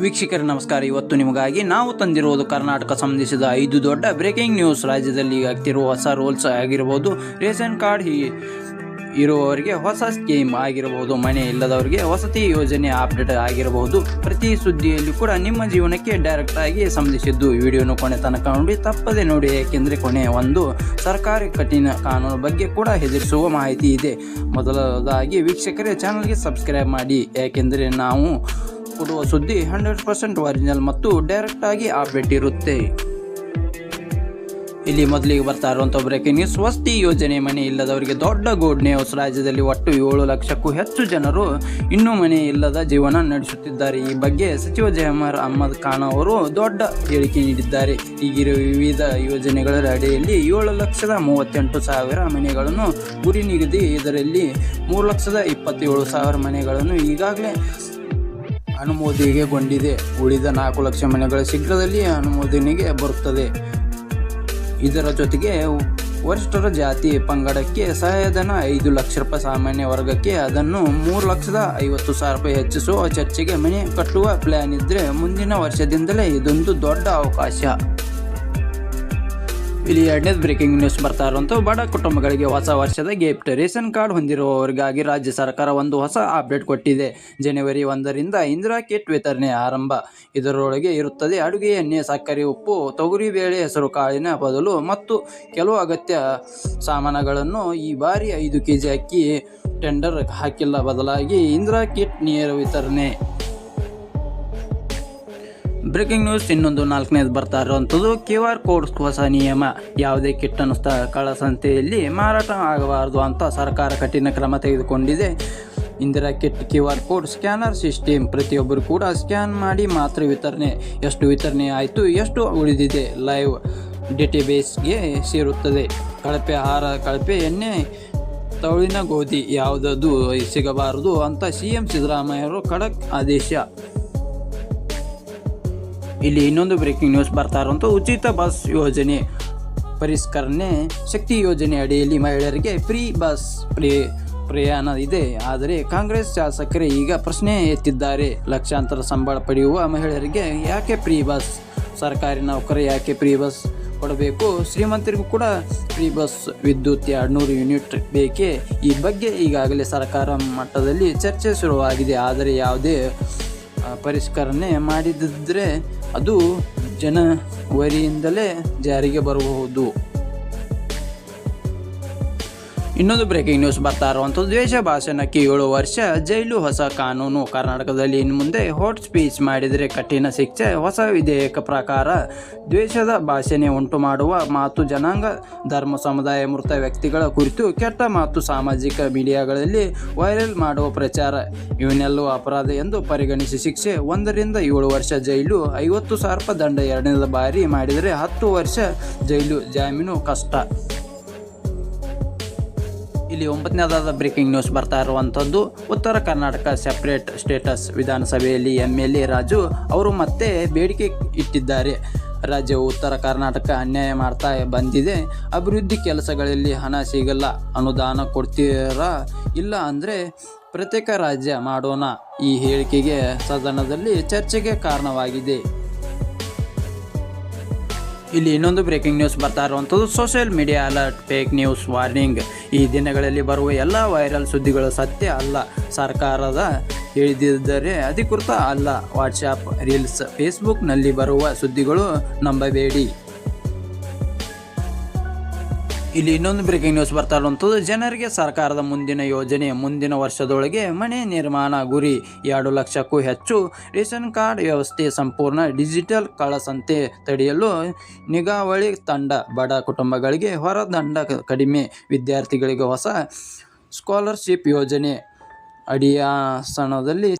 ವೀಕ್ಷಕರೇ, ನಮಸ್ಕಾರ. ಇವತ್ತು ನಿಮಗಾಗಿ ನಾವು ತಂದಿರುವುದು ಕರ್ನಾಟಕ ಸಂಬಂಧಿಸಿದ ಐದು ದೊಡ್ಡ ಬ್ರೇಕಿಂಗ್ ನ್ಯೂಸ್ ರಾಜ್ಯದಲ್ಲಿ ಆಗ್ತಿರುವ ಹೊಸ ರೂಲ್ಸ್ ಆಗಿರಬಹುದು ರೇಷನ್ ಕಾರ್ಡ್ ಇರುವವರಿಗೆ ಹೊಸ ಸ್ಕೀಮ್ ಆಗಿರಬಹುದು ಮನೆ ಇಲ್ಲದವರಿಗೆ ವಸತಿ ಯೋಜನೆ ಅಪ್ಡೇಟ್ ಆಗಿರಬಹುದು ಪ್ರತಿ ಸುದ್ದಿಯಲ್ಲಿ ಕೂಡ ನಿಮ್ಮ ಜೀವನಕ್ಕೆ ಡೈರೆಕ್ಟ್ ಆಗಿ ಸಂಬಂಧಿಸಿದ್ದು. ವಿಡಿಯೋನು ಕೊನೆ ತನಕ ನೋಡಿ, ತಪ್ಪದೆ ನೋಡಿ, ಏಕೆಂದರೆ ಕೊನೆ ಒಂದು ಸರ್ಕಾರಿ ಕಠಿಣ ಕಾನೂನು ಬಗ್ಗೆ ಕೂಡ ಹೆದರಿಸುವ ಮಾಹಿತಿ ಇದೆ. ಮೊದಲದಾಗಿ ವೀಕ್ಷಕರೇ ಚಾನಲ್ಗೆ ಸಬ್ಸ್ಕ್ರೈಬ್ ಮಾಡಿ. ಏಕೆಂದರೆ ನಾವು ಕೊಡುವ ಸುದ್ದಿ ಹಂಡ್ರೆಡ್ ಪರ್ಸೆಂಟ್ ಒರಿಜಿನಲ್ ಮತ್ತು ಡೈರೆಕ್ಟ್ ಆಗಿ ಅಪ್ಡೇಟ್ ಇರುತ್ತೆ. ಇಲ್ಲಿ ಮೊದಲಿಗೆ ಬರ್ತಾ ಇರುವಂಥ ಬ್ರೇಕಿಂಗ್ ನ್ಯೂಸ್ ವಸತಿ ಯೋಜನೆ ಮನೆ ಇಲ್ಲದವರಿಗೆ ದೊಡ್ಡ ಗುಡ್ ನ್ಯೂಸ್ ರಾಜ್ಯದಲ್ಲಿ ಒಟ್ಟು ಏಳು ಲಕ್ಷಕ್ಕೂ ಹೆಚ್ಚು ಜನರು ಇನ್ನೂ ಮನೆ ಇಲ್ಲದ ಜೀವನ ನಡೆಸುತ್ತಿದ್ದಾರೆ. ಈ ಬಗ್ಗೆ ಸಚಿವ ಜಯಮರ್ ಅಹಮದ್ ಖಾನ್ ಅವರು ದೊಡ್ಡ ಹೇಳಿಕೆ ನೀಡಿದ್ದಾರೆ. ಈಗಿರುವ ವಿವಿಧ ಯೋಜನೆಗಳ ಅಡಿಯಲ್ಲಿ ಏಳು ಲಕ್ಷದ ಮೂವತ್ತೆಂಟು ಸಾವಿರ ಮನೆಗಳನ್ನು ಗುರಿ ನಿಗದಿ ಇದರಲ್ಲಿ ಮೂರು ಲಕ್ಷದ ಇಪ್ಪತ್ತೇಳು ಸಾವಿರ ಮನೆಗಳನ್ನು ಈಗಾಗಲೇ ಅನುಮೋದನೆಗೊಂಡಿದೆ ಉಳಿದ ನಾಲ್ಕು ಲಕ್ಷ ಮನೆಗಳ ಶೀಘ್ರದಲ್ಲಿ ಅನುಮೋದನೆಗೆ ಬರುತ್ತದೆ. ಇದರ ಜೊತೆಗೆ ವರಿಷ್ಠರ ಜಾತಿ ಪಂಗಡಕ್ಕೆ ಸಹಾಯಧನ ಐದು ಲಕ್ಷ ರೂಪಾಯಿ ಸಾಮಾನ್ಯ ವರ್ಗಕ್ಕೆ ಅದನ್ನು ಮೂರು ಲಕ್ಷದ ಐವತ್ತು ಸಾವಿರ ರೂಪಾಯಿ ಹೆಚ್ಚಿಸುವ ಚರ್ಚೆಗೆ ಮನೆ ಕಟ್ಟುವ ಪ್ಲ್ಯಾನ್ ಇದ್ದರೆ ಮುಂದಿನ ವರ್ಷದಿಂದಲೇ ಇದೊಂದು ದೊಡ್ಡ ಅವಕಾಶ. ಇಲ್ಲಿ ಎರಡನೇದು ಬ್ರೇಕಿಂಗ್ ನ್ಯೂಸ್ ಬರ್ತಾ ಇರುವಂಥ ಬಡ ಕುಟುಂಬಗಳಿಗೆ ಹೊಸ ವರ್ಷದ ಗಿಫ್ಟ್ ರೇಷನ್ ಕಾರ್ಡ್ ಹೊಂದಿರುವವರಿಗಾಗಿ ರಾಜ್ಯ ಸರ್ಕಾರ ಒಂದು ಹೊಸ ಅಪ್ಡೇಟ್ ಕೊಟ್ಟಿದೆ. ಜನವರಿ ಒಂದರಿಂದ ಇಂದಿರಾ ಕಿಟ್ ವಿತರಣೆ ಆರಂಭ. ಇದರೊಳಗೆ ಇರುತ್ತದೆ ಅಡುಗೆ ಎಣ್ಣೆ, ಸಕ್ಕರೆ, ಉಪ್ಪು, ತೊಗರಿ ಬೇಳೆ, ಹೆಸರು ಕಾಳಿನ ಬದಲು ಮತ್ತು ಕೆಲವು ಅಗತ್ಯ ಸಾಮಾನುಗಳನ್ನು ಈ ಬಾರಿ ಐದು ಕೆ ಜಿ ಅಕ್ಕಿ ಟೆಂಡರ್ ಹಾಕಿಲ್ಲ. ಬದಲಾಗಿ ಇಂದಿರಾ ಕಿಟ್ ನೇರ ವಿತರಣೆ. ಬ್ರೇಕಿಂಗ್ ನ್ಯೂಸ್ ಇನ್ನೊಂದು ನಾಲ್ಕನೇದು ಬರ್ತಾ ಇರುವಂಥದ್ದು ಕ್ಯೂ ಆರ್ ಕೋಡ್ ಹೊಸ ನಿಯಮ. ಯಾವುದೇ ಕಿಟ್ಟನ್ನು ಸ್ಥಳ ಸಂತೆಯಲ್ಲಿ ಮಾರಾಟ ಆಗಬಾರದು ಅಂತ ಸರ್ಕಾರ ಕಠಿಣ ಕ್ರಮ ತೆಗೆದುಕೊಂಡಿದೆ. Indira kit, Q R code, scanner system ಪ್ರತಿಯೊಬ್ಬರು ಕೂಡ ಸ್ಕ್ಯಾನ್ ಮಾಡಿ ಮಾತ್ರ ವಿತರಣೆ, ಎಷ್ಟು ವಿತರಣೆ ಆಯಿತು, ಎಷ್ಟು ಉಳಿದಿದೆ, ಲೈವ್ ಡೇಟಾಬೇಸ್ಗೆ ಸೇರುತ್ತದೆ. ಕಳಪೆ ಆಹಾರ, ಕಳಪೆ ಎಣ್ಣೆ, ತೌಳಿನ ಗೋಧಿ ಯಾವುದದು ಸಿಗಬಾರದು ಅಂತ ಸಿ ಎಂ ಸಿದ್ದರಾಮಯ್ಯರು ಖಡಕ್ ಆದೇಶ. ಇಲ್ಲಿ ಇನ್ನೊಂದು ಬ್ರೇಕಿಂಗ್ ನ್ಯೂಸ್ ಬರ್ತಾ ಇರುವಂಥ ಉಚಿತ ಬಸ್ ಯೋಜನೆ. ಪರಿಷ್ಕರಣೆ, ಶಕ್ತಿ ಯೋಜನೆ ಅಡಿಯಲ್ಲಿ ಮಹಿಳೆಯರಿಗೆ ಫ್ರೀ ಬಸ್ ಪ್ರೇ, ಪ್ರಯಾಣ ಇದೆ. ಆದರೆ ಕಾಂಗ್ರೆಸ್ ಶಾಸಕರೇ ಈಗ ಪ್ರಶ್ನೆ ಎತ್ತಿದ್ದಾರೆ. ಲಕ್ಷಾಂತರ ಸಂಬಳ ಪಡೆಯುವ ಮಹಿಳೆಯರಿಗೆ ಯಾಕೆ ಫ್ರೀ ಬಸ್ ಸರ್ಕಾರಿ ನೌಕರಿ ಯಾಕೆ ಫ್ರೀ ಬಸ್ ಕೊಡಬೇಕು? ಶ್ರೀಮಂತರಿಗೂ ಕೂಡ ಫ್ರೀ ಬಸ್ ವಿದ್ಯುತ್ ಎರಡುನೂರು ಯೂನಿಟ್ ಬೇಕೇ? ಈ ಬಗ್ಗೆ ಈಗಾಗಲೇ ಸರ್ಕಾರ ಮಟ್ಟದಲ್ಲಿ ಚರ್ಚೆ ಶುರುವಾಗಿದೆ. ಆದರೆ ಯಾವುದೇ ಪರಿಷ್ಕರಣೆ ಮಾಡಿದಿದ್ದರೆ ಅದು ಜನವರಿಯಿಂದಲೇ ಜಾರಿಗೆ ಬರಬಹುದು. ಇನ್ನೊಂದು ಬ್ರೇಕಿಂಗ್ ನ್ಯೂಸ್ ಬರ್ತಾ ಇರುವಂಥದ್ದು. ದ್ವೇಷ ಭಾಷಣಕ್ಕೆ ಏಳು ವರ್ಷ ಜೈಲು ಹೊಸ ಕಾನೂನು. ಕರ್ನಾಟಕದಲ್ಲಿ ಇನ್ನು ಮುಂದೆ ಹಾಟ್ ಸ್ಪೀಚ್ ಮಾಡಿದರೆ ಕಠಿಣ ಶಿಕ್ಷೆ, ಹೊಸ ವಿಧೇಯಕ ಪ್ರಕಾರ ದ್ವೇಷದ ಭಾಷಣೆ ಉಂಟು ಮಾಡುವ ಮಾತು ಜನಾಂಗ, ಧರ್ಮ, ಸಮುದಾಯ, ಮೃತ ವ್ಯಕ್ತಿಗಳ ಕುರಿತು ಕೆಟ್ಟ ಮಾತು ಸಾಮಾಜಿಕ ಮೀಡಿಯಾಗಳಲ್ಲಿ ವೈರಲ್ ಮಾಡುವ ಪ್ರಚಾರ. ಇವನ್ನೆಲ್ಲೂ ಅಪರಾಧ ಎಂದು ಪರಿಗಣಿಸಿ ಶಿಕ್ಷೆ ಒಂದರಿಂದ ಏಳು ವರ್ಷ ಜೈಲು, ಐವತ್ತು ಸಾವಿರ ದಂಡ ಎರಡನೇ ಬಾರಿ ಮಾಡಿದರೆ ಹತ್ತು ವರ್ಷ ಜೈಲು ಜಾಮೀನು ಕಷ್ಟ. ಇಲ್ಲಿ ಒಂಬತ್ತನೇದಾದ ಬ್ರೇಕಿಂಗ್ ನ್ಯೂಸ್ ಬರ್ತಾ ಇರುವಂಥದ್ದು, ಉತ್ತರ ಕರ್ನಾಟಕ ಸೆಪರೇಟ್ ಸ್ಟೇಟಸ್ ವಿಧಾನಸಭೆಯಲ್ಲಿ ಎಂ ಎಲ್ ಎ ರಾಜು ಅವರು ಮತ್ತೆ ಬೇಡಿಕೆ ಇಟ್ಟಿದ್ದಾರೆ. ರಾಜ್ಯವು ಉತ್ತರ ಕರ್ನಾಟಕ ಅನ್ಯಾಯ ಮಾಡ್ತಾ ಬಂದಿದೆ. ಅಭಿವೃದ್ಧಿ ಕೆಲಸಗಳಲ್ಲಿ ಹಣ ಸಿಗಲ್ಲ, ಅನುದಾನ ಕೊಡ್ತೀರಾ ಇಲ್ಲ ಅಂದರೆ ಪ್ರತ್ಯೇಕ ರಾಜ್ಯ ಮಾಡೋಣ ಈ ಹೇಳಿಕೆಗೆ ಸದನದಲ್ಲಿ ಚರ್ಚೆಗೆ ಕಾರಣವಾಗಿದೆ. ಇಲ್ಲಿ ಇನ್ನೊಂದು ಬ್ರೇಕಿಂಗ್ ನ್ಯೂಸ್ ಬರ್ತಾ ಇರುವಂಥದ್ದು social media alert fake news warning ಈ ದಿನಗಳಲ್ಲಿ ಬರುವ ಎಲ್ಲ ವೈರಲ್ ಸುದ್ದಿಗಳು ಸತ್ಯ ಅಲ್ಲ. ಸರ್ಕಾರದ ಹೇಳಿದ್ದರೆ ಅಧಿಕೃತ ಅಲ್ಲ. ವಾಟ್ಸಾಪ್ ರೀಲ್ಸ್ ಫೇಸ್ಬುಕ್ನಲ್ಲಿ ಬರುವ ಸುದ್ದಿಗಳು ನಂಬಬೇಡಿ. ಇಲ್ಲಿ ಇನ್ನೊಂದು ಬ್ರೇಕಿಂಗ್ ನ್ಯೂಸ್ ಬರ್ತಾ ಇರುವಂಥದ್ದು. ಜನರಿಗೆ ಸರ್ಕಾರದ ಮುಂದಿನ ಯೋಜನೆ, ಮುಂದಿನ ವರ್ಷದೊಳಗೆ ಮನೆ ನಿರ್ಮಾಣ ಗುರಿ ಎರಡು ಲಕ್ಷಕ್ಕೂ ಹೆಚ್ಚು. ರೇಷನ್ ಕಾರ್ಡ್ ವ್ಯವಸ್ಥೆ ಸಂಪೂರ್ಣ ಡಿಜಿಟಲ್ ಕಳಸಂತೆ ತಡೆಯಲು ನಿಗಾವಳಿ ತಂಡ, ಬಡ ಕುಟುಂಬಗಳಿಗೆ ಹೊರದಂಡ ಕಡಿಮೆ ವಿದ್ಯಾರ್ಥಿಗಳಿಗೆ ಹೊಸ ಸ್ಕಾಲರ್ಶಿಪ್ ಯೋಜನೆ ಅಡಿಯಾಸನದಲ್ಲಿ